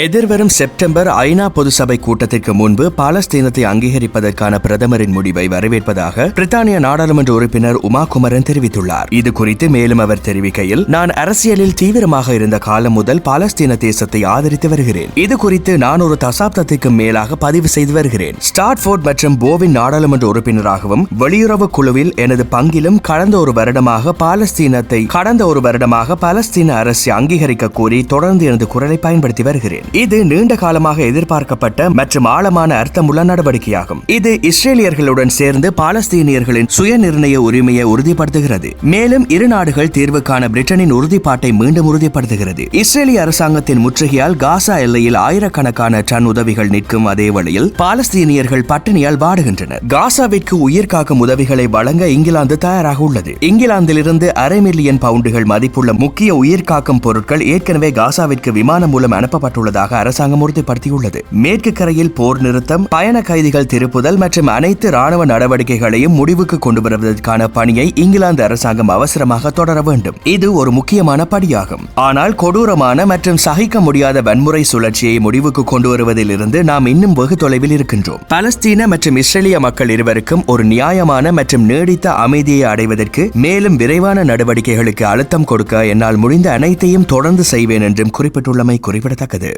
எதிர்வரும் செப்டம்பர் ஐநா பொதுசபை கூட்டத்திற்கு முன்பு பாலஸ்தீனத்தை அங்கீகரிப்பதற்கான பிரதமரின் முடிவை வரவேற்பதாக பிரித்தானிய நாடாளுமன்ற உறுப்பினர் உமா குமரன் தெரிவித்துள்ளார். இது குறித்து மேலும் அவர் தெரிவிக்கையில் நான் அரசியலில் தீவிரமாக இருந்த காலம் முதல் பாலஸ்தீன தேசத்தை ஆதரித்து வருகிறேன். இது குறித்து நான் ஒரு தசாப்தத்திற்கு மேலாக பதிவு செய்து வருகிறேன். ஸ்டார்ட்ஃபோர்ட் மற்றும் போவின் நாடாளுமன்ற உறுப்பினராகவும் வெளியுறவு குழுவில் எனது பங்கிலும் கடந்த ஒரு வருடமாக பாலஸ்தீனத்தை கடந்த ஒரு வருடமாக பாலஸ்தீன அரசு அங்கீகரிக்க கோரி தொடர்ந்து எனது குரலை பயன்படுத்தி வருகிறேன். இது நீண்ட காலமாக எதிர்பார்க்கப்பட்ட மற்றும் ஆழமான அர்த்தமுள்ள நடவடிக்கையாகும். இது இஸ்ரேலியர்களுடன் சேர்ந்து பாலஸ்தீனியர்களின் சுயநிர்ணய உரிமையை உறுதிப்படுத்துகிறது. மேலும் இரு நாடுகள் தீர்வுக்கான பிரிட்டனின் உறுதிப்பாட்டை மீண்டும் உறுதிப்படுத்துகிறது. இஸ்ரேலிய அரசாங்கத்தின் முற்றுகையால் காசா எல்லையில் ஆயிரக்கணக்கான டன் உதவிகள் நிற்கும் அதே வழியில் பாலஸ்தீனியர்கள் பட்டினியால் வாடுகின்றனர். காசாவிற்கு உயிர் காக்கும் உதவிகளை வழங்க இங்கிலாந்து தயாராக உள்ளது. இங்கிலாந்திலிருந்து அரை மில்லியன் பவுண்டுகள் மதிப்புள்ள முக்கிய உயிர் காக்கும் பொருட்கள் ஏற்கனவே காசாவிற்கு விமானம் மூலம் அனுப்பப்பட்டுள்ளது. கொண்டுள்ளதாக அரசாங்கம் உறுதிப்படுத்தியுள்ளது. மேற்கு கரையில் போர் நிறுத்தம் பயண கைதிகள் திருப்புதல் மற்றும் அனைத்து ராணுவ நடவடிக்கைகளையும் முடிவுக்கு கொண்டு வருவதற்கான பணியை இங்கிலாந்து அரசாங்கம் அவசரமாக தொடர வேண்டும். இது ஒரு முக்கியமான படியாகும். ஆனால் கொடூரமான மற்றும் சகிக்க முடியாத வன்முறை சுழற்சியை முடிவுக்கு கொண்டு வருவதிலிருந்து நாம் இன்னும் வெகு தொலைவில் இருக்கின்றோம். பலஸ்தீன மற்றும் இஸ்ரேலிய மக்கள் இருவருக்கும் ஒரு நியாயமான மற்றும் நீடித்த அமைதியை அடைவதற்கு மேலும் விரைவான நடவடிக்கைகளுக்கு அழுத்தம் கொடுக்க என்னால் முடிந்த அனைத்தையும் தொடர்ந்து செய்வேன் என்றும் குறிப்பிட்டுள்ளமை குறிப்பிடத்தக்கது.